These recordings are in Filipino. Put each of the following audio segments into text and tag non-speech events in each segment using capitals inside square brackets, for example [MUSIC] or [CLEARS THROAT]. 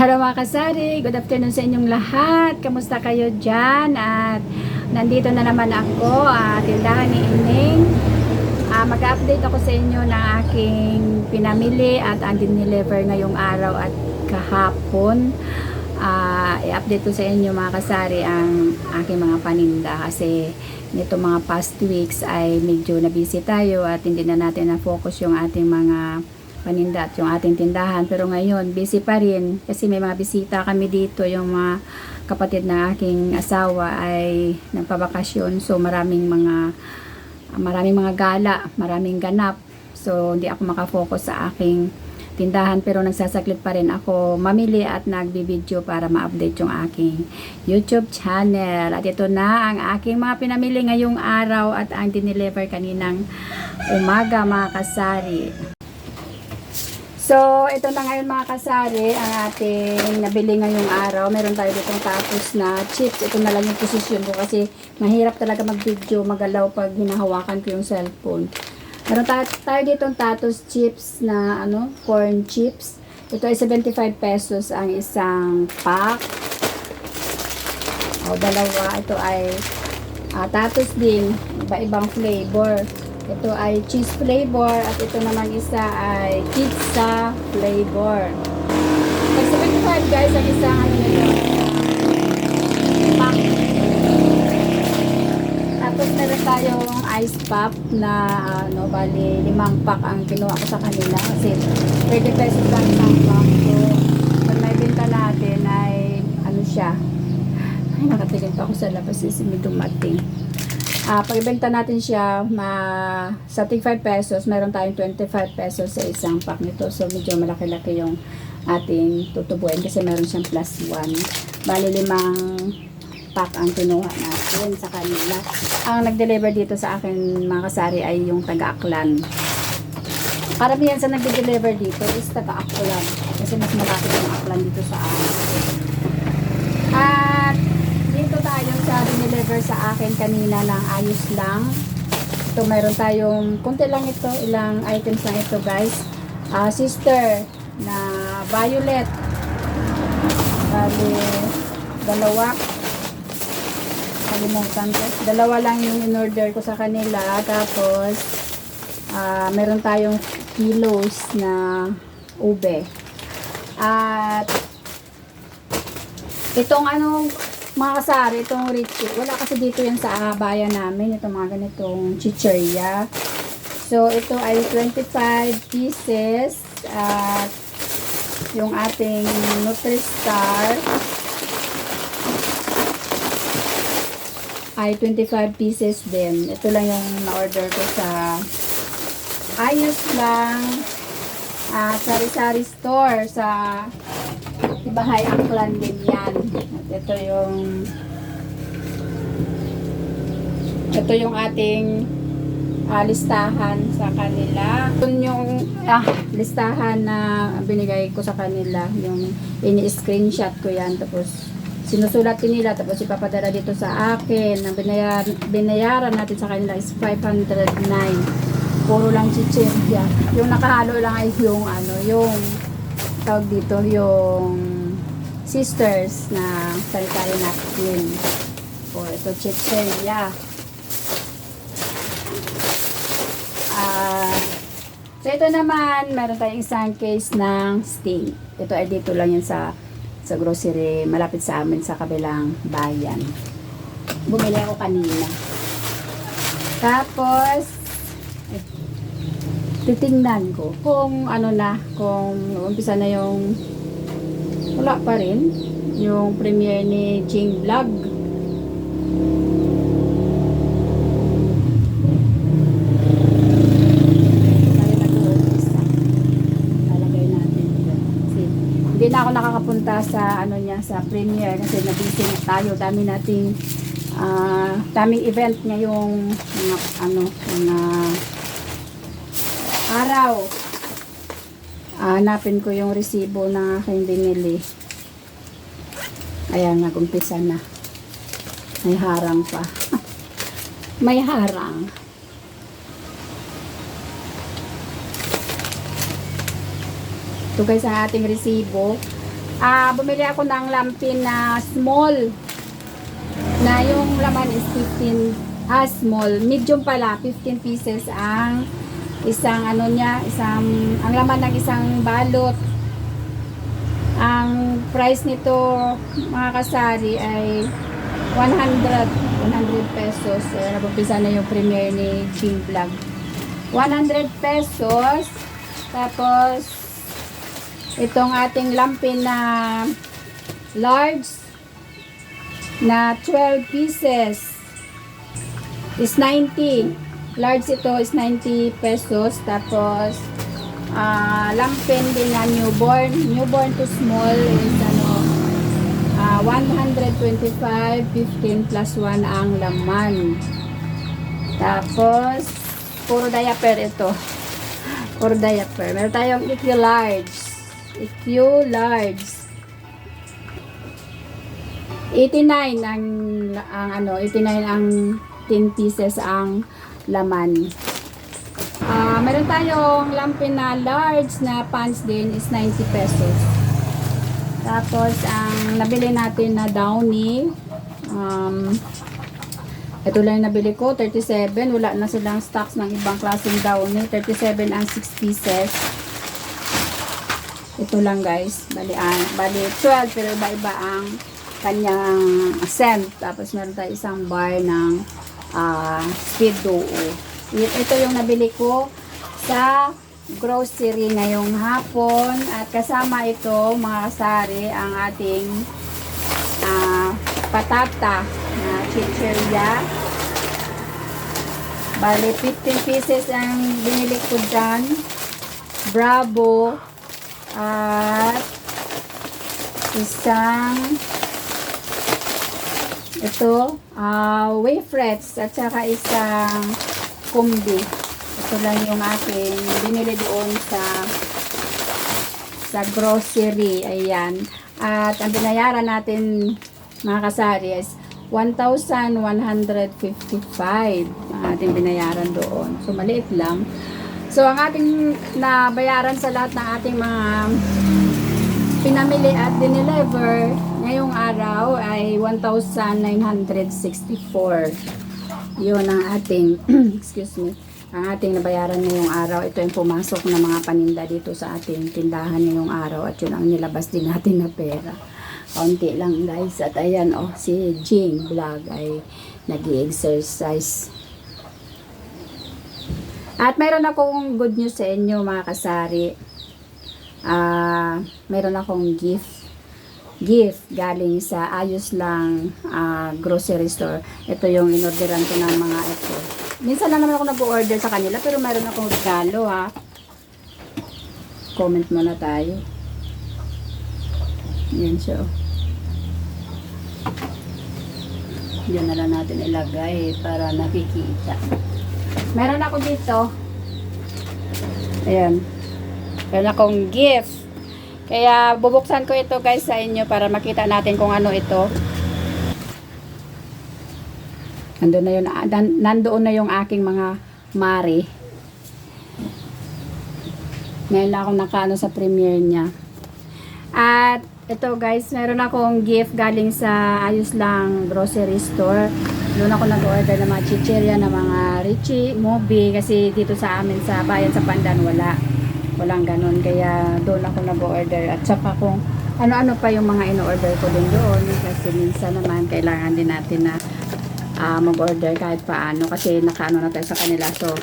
Hello mga kasari, good afternoon sa inyong lahat. Kamusta kayo dyan? At nandito na naman ako, uh, tindahan ni Ining. Ah, mag-update ako sa inyo ng aking pinamili at ang dineliver ngayong araw at kahapon. Ah, i-update ko sa inyo mga kasari ang aking mga paninda kasi nito mga past weeks ay medyo na busy tayo at hindi na natin na-focus yung ating mga paninda yung ating tindahan. Pero ngayon, busy pa rin kasi may mga bisita kami dito. Yung mga kapatid na aking asawa ay nagpabakasyon. So, maraming mga maraming mga gala, maraming ganap. So, hindi ako makafocus sa aking tindahan pero nagsasaklit pa rin ako mamili at nagbibideo para ma-update yung aking YouTube channel. At ito na ang aking mga pinamili ngayong araw at ang dineliver kaninang umaga mga kasari. So, ito na ngayon mga kasari, ang ating nabili ngayong araw. Meron tayo ditong tapos na chips. Ito na lang yung posisyon ko kasi mahirap talaga mag-video, magalaw pag hinahawakan ko yung cellphone. Meron tayo, tayo ditong tatos chips na ano, corn chips. Ito ay 75 pesos ang isang pack. O, dalawa. Ito ay ah, tatos din. Iba-ibang flavor. Ito ay cheese flavor at ito naman isa ay pizza flavor. Pag 75 guys, ang isang ano nito. Tapos meron tayong ice pop na ano, bali limang pack ang kinuha ko sa kanila kasi 30 pesos lang isang pack. So, pag may benta natin ay ano siya, ay nakatingin pa ako sa labas kasi may dumating. Ah, pagbenta natin siya, ma, sa tig 5 pesos, meron tayong 25 pesos sa isang pack nito. So, medyo malaki-laki yung ating tutubuin kasi meron siyang plus 1. Bali, limang pack ang kinuha natin sa kanila. Ang nag-deliver dito sa akin, mga kasari, ay yung taga-aklan. Karamihan sa nag-deliver dito is taga-aklan. Kasi mas malapit yung aklan dito sa akin. At dito tayo sa dineliver sa akin kanina ng ayos lang. Ito meron tayong, kunti lang ito, ilang items lang ito guys. Ah, sister na violet. Bali, dalawa. Kalimutan ko. Dalawa lang yung in-order ko sa kanila. Tapos, ah, meron tayong kilos na ube. At, itong ano, mga kasari, itong Richie, wala kasi dito yan sa bayan namin, itong mga ganitong chicherya. So, ito ay 25 pieces at yung ating Nutristar ay 25 pieces din. Ito lang yung na-order ko sa ayos lang ah, sari-sari store sa Ibahay Aklan din yan. At ito yung ito yung ating ah, listahan sa kanila. Ito yung ah, listahan na binigay ko sa kanila. Yung ini-screenshot ko yan. Tapos sinusulat din nila. Tapos ipapadala dito sa akin. Ang binayaran, binayaran natin sa kanila is 509. Puro lang chichirya. Yung nakahalo lang ay yung ano, yung tawag dito yung sisters na sanitary napkin. O, ito chicheria. Ah, so ito naman, meron tayong isang case ng sting. Ito ay dito lang yan sa sa grocery, malapit sa amin sa kabilang bayan. Bumili ako kanina. Tapos, eh, titingnan ko kung ano na, kung umpisa na yung wala pa rin yung premiere ni Jing Vlog. Hindi na ako nakakapunta sa ano niya sa premiere kasi nabisi na tayo. Dami nating ah daming event ngayong mga ano mga araw. Hanapin ko yung resibo ng aking binili. Ayan, nag-umpisa na. May harang pa. [LAUGHS] May harang. Ito guys ang ating resibo. Ah, bumili ako ng lampin na small. Na yung laman is 15 ah, small. Medium pala, 15 pieces ang isang ano niya, isang ang laman ng isang balot. Ang price nito mga kasari ay 100 100 pesos. Eh, nabumpisa na yung premiere ni Jing Vlog. 100 pesos. Tapos, itong ating lampin na large na 12 pieces is 90. Large ito is 90 pesos. Tapos, ah lampin din na newborn. Newborn to small is ano, ah 125, 15 plus 1 ang laman. Tapos, puro diaper ito. [LAUGHS] Puro diaper. Meron tayong EQ large. EQ large. 89 ang, ang ano, 89 ang 10 pieces ang laman. Ah, meron tayong lampin na large na pants din is 90 pesos. Tapos, ang nabili natin na downy, um, ito lang yung nabili ko, 37. Wala na silang stocks ng ibang klaseng downy. 37 ang 6 pieces. Ito lang guys. Bali, ah, bali 12 pero iba-iba ang kanyang scent. Tapos meron tayo isang bar ng ah, speed duo. Ito yung nabili ko sa grocery ngayong hapon. At kasama ito mga kasari ang ating ah, patata na chichirya. Bali, 15 pieces ang binili ko dyan. Bravo. At isang ito, ah wafrets at saka isang kumbi. Ito lang yung aking binili doon sa sa grocery. Ayan. At ang binayaran natin mga kasari is 1,155 ang ating binayaran doon. So, maliit lang. So, ang ating nabayaran sa lahat ng ating mga pinamili at dineliver ngayong araw ay 1,964. Yun ang ating, [CLEARS THROAT] excuse me, ang ating nabayaran ngayong araw. Ito yung pumasok na mga paninda dito sa ating tindahan ngayong araw at yun ang nilabas din natin na pera. Kaunti lang guys. At ayan oh, si Jing Vlog ay nag exercise At mayroon akong good news sa inyo mga kasari. Ah, mayroon akong gift gift galing sa Ayos Lang ah, grocery store. Ito yung inorderan ko ng mga ito. Minsan lang naman ako nag-order sa kanila pero mayroon akong regalo ha. Comment muna tayo. Yan siya. oh. Diyan na lang natin ilagay para nakikita. Meron ako dito. Ayan. Meron akong gift. Kaya bubuksan ko ito guys sa inyo para makita natin kung ano ito. Nandun na yun, ah, nan- nandoon na yung aking mga mari. Ngayon lang ako nakaano sa premiere niya. At ito guys, meron akong gift galing sa Ayos Lang Grocery Store. Doon ako nag-order ng mga chichirya, ng mga Richie, Mobi. Kasi dito sa amin sa bayan sa Pandan wala. Walang ganun. Kaya doon ako nag-order. At saka kung ano-ano pa yung mga in-order ko din doon. Kasi minsan naman kailangan din natin na ah, mag-order kahit paano. Kasi nakaano na tayo sa kanila. So,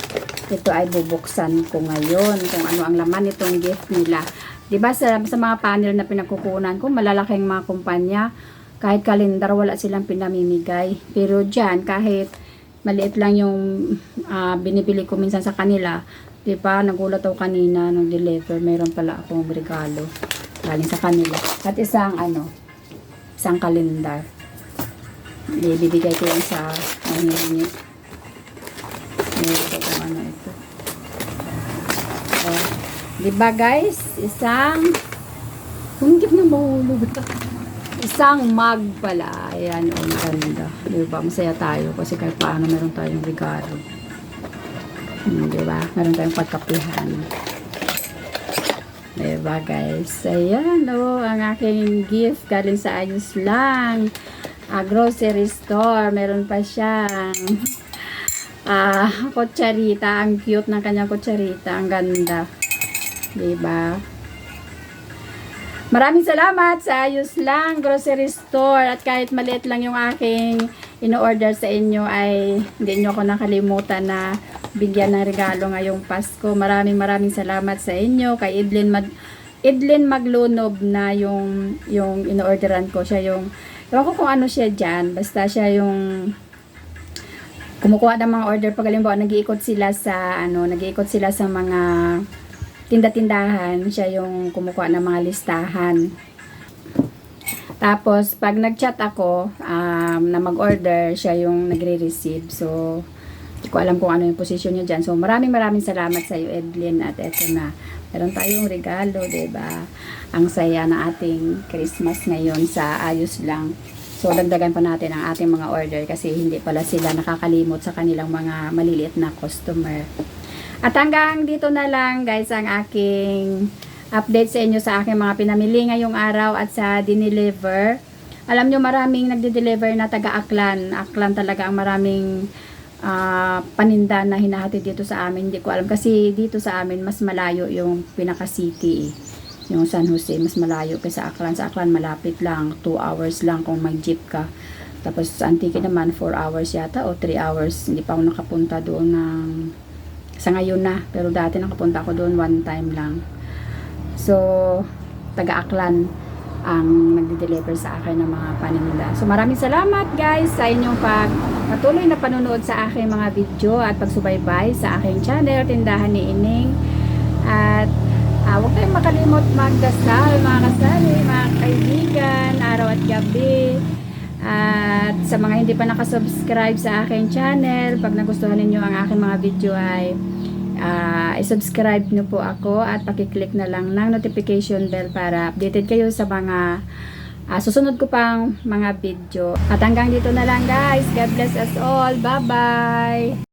ito ay bubuksan ko ngayon kung ano ang laman nitong gift nila. 'Di ba sa, sa mga panel na pinagkukunan ko, malalaking mga kumpanya, kahit kalendar wala silang pinamimigay. Pero diyan kahit maliit lang yung ah, binibili ko minsan sa kanila, 'di ba? Nagulat ako kanina nung deliver, mayroon pala akong regalo galing sa kanila. At isang ano, isang kalendar. Ibibigay ko yan sa nangingi. Meron ko kung ano ito. Oh. Di ba guys? Isang Hindi na mahulog. Isang mug pala. Ayan, oh, maganda. Di ba? Masaya tayo kasi kahit paano meron tayong regalo. Hmm, di ba? Meron tayong pagkapihan. Diba guys? Ayan oh, ang aking gift galing sa Ayos Lang. A grocery store. Meron pa siyang [LAUGHS] ah, kutsarita. Ang cute ng kanyang kutsarita. Ang ganda. Diba? Maraming salamat sa Ayos Lang Grocery Store at kahit maliit lang yung aking ino-order sa inyo ay hindi nyo ako nakalimutan na bigyan ng regalo ngayong Pasko. Maraming maraming salamat sa inyo kay Idlin Mag Idlin Maglunob na yung yung ino-orderan ko siya yung ewan ko kung ano siya diyan basta siya yung kumukuha ng mga order pag halimbawa nag-iikot sila sa ano nag-iikot sila sa mga tinda-tindahan, siya yung kumukuha ng mga listahan. Tapos, pag nag-chat ako um, na mag-order, siya yung nagre-receive. So, hindi ko alam kung ano yung position niya dyan. So, maraming maraming salamat sa iyo, Edlin. At eto na, meron tayong regalo, ba Ang saya ng ating Christmas ngayon sa ayos lang. So, dagdagan pa natin ang ating mga order kasi hindi pala sila nakakalimot sa kanilang mga maliliit na customer. At hanggang dito na lang guys ang aking update sa inyo sa aking mga pinamili ngayong araw at sa dineliver. Alam nyo maraming nagde-deliver na taga Aklan. Aklan talaga ang maraming ah, paninda na hinahatid dito sa amin. Hindi ko alam kasi dito sa amin mas malayo yung pinaka city. eh. Yung San Jose mas malayo kaysa Aklan. Sa Aklan malapit lang. 2 hours lang kung mag jeep ka. Tapos sa Antique naman 4 hours yata o 3 hours. Hindi pa ako nakapunta doon ng sa ngayon na. Pero dati nakapunta ako doon one time lang. So, taga-aklan ang nagde-deliver sa akin ng mga paninda. So, maraming salamat guys sa inyong pag patuloy na panonood sa aking mga video at pagsubaybay sa aking channel, Tindahan ni Ining. At ah, huwag kayong makalimot magdasal, mga kasali, mga kaibigan, araw at gabi. At sa mga hindi pa nakasubscribe sa aking channel, pag nagustuhan ninyo ang aking mga video ay ah, i-subscribe nyo po ako at pakiclick na lang ng notification bell para updated kayo sa mga ah, susunod ko pang mga video. At hanggang dito na lang guys. God bless us all. Bye-bye!